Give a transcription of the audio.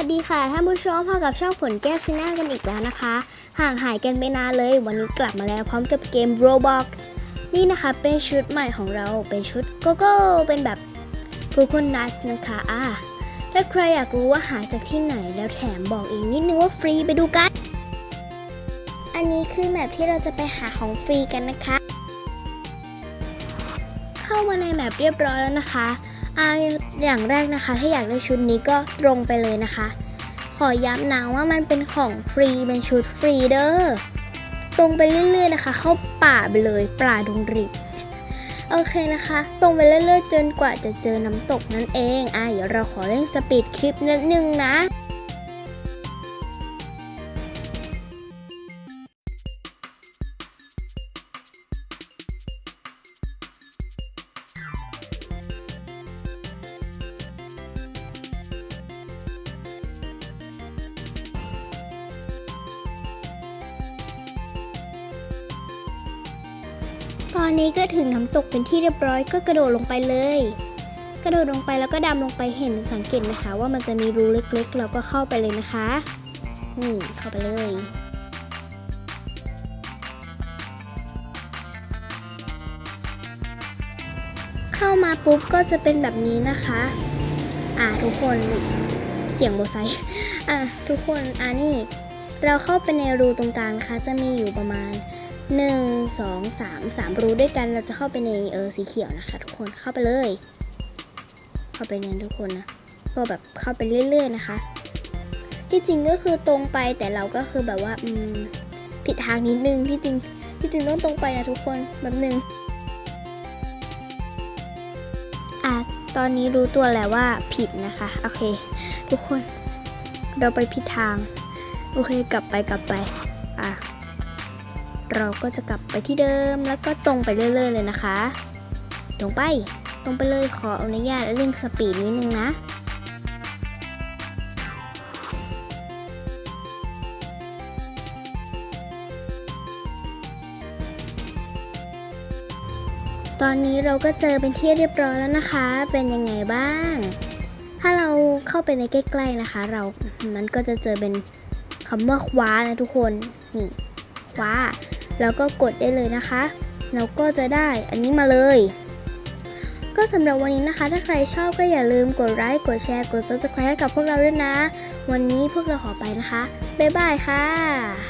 ัสดีค่ะท่านผู้ชมพบกับช่องฝนแก้วชาแนลกันอีกแล้วนะคะ ห่างหายกันไปนานเลย วันนี้กลับมาแล้วพร้อมกับเกม Roblox นี่นะคะเป็นชุดใหม่ของเราเป็นชุดโกโก้เป็นแบบกูกุนัทนะคะอะถ้าใครอยากรู้ว่าหาจากที่ไหนแล้วแถมบอกอีกนิดนึงว่าฟรีไปดูกัน อันนี้คือแมปที่เราจะไปหาของฟรีกันนะคะ เข้ามาในแมปเรียบร้อยแล้วนะคะ อาอย่างแรกนะคะ ถ้าอยากได้ชุดนี้ก็ตรงไปเลยนะคะ ขอย้ำนะว่ามันเป็นของฟรีเป็นชุดฟรีเด้อตรงไปเรื่อยๆนะคะ เข้าป่าไปเลยป่าดงริบโอเคนะคะ ตรงไปเรื่อยๆจนกว่าจะเจอน้ำตกนั่นเองอะเดี๋ยวเราขอเร่งสปีดคลิปนิดนึงนะ ตอนนี้ก็ถึงน้ำตกเป็นที่เรียบร้อยก็กระโดดลงไปเลย กระโดดลงไปแล้วก็ดำลงไปเห็นสังเกตนะคะ ว่ามันจะมีรูเล็กๆ เราก็เข้าไปเลยนะคะ นี่เข้าไปเลยเข้ามาปุ๊บก็จะเป็นแบบนี้นะคะ อ่าทุกคนเสียงโมไซอะทุกคนอ่านี่ เราเข้าไปในรูตรงกลางนะคะจะมีอยู่ประมาณ 1 2 3 3 รูด้วยกันเราจะเข้าไปในเออสีเขียวนะคะ ทุกคนเข้าไปเลย เข้าไปในทุกคนนะก็แบบเข้าไปเรื่อย ๆ นะคะ ที่จริงก็คือตรงไปแต่เราก็คือแบบว่าอืมผิดทางนิดนึงที่จริงที่จริงต้องตรงไปนะทุกคนแบบหนึ่งอะตอนนี้รู้ตัวแล้วว่าผิดนะคะโอเค ทุกคน เราไปผิดทาง โอเค กลับไปกลับไปอะ เราก็จะกลับไปที่เดิมแล้วก็ตรงไปเรื่อยๆเลยนะคะ ตรงไป ตรงไปเลยขออนุญาตเร่งสปีดนิดนึงนะตอนนี้เราก็เจอเป็นที่เรียบร้อยแล้วนะคะ เป็นยังไงบ้าง ถ้าเราเข้าไปในใกล้ๆนะคะ เรา มันก็จะเจอเป็นคำว่าคว้านะทุกคน นี่ คว้า แล้วก็กดได้เลยนะคะเราก็จะได้อันนี้มาเลย ก็สำหรับวันนี้นะคะ ถ้าใครชอบก็อย่าลืมกดไลค์กดแชร์กด subscribe ให้กับพวกเราด้วยนะ วันนี้พวกเราขอไปนะคะ บ๊ายบายค่ะ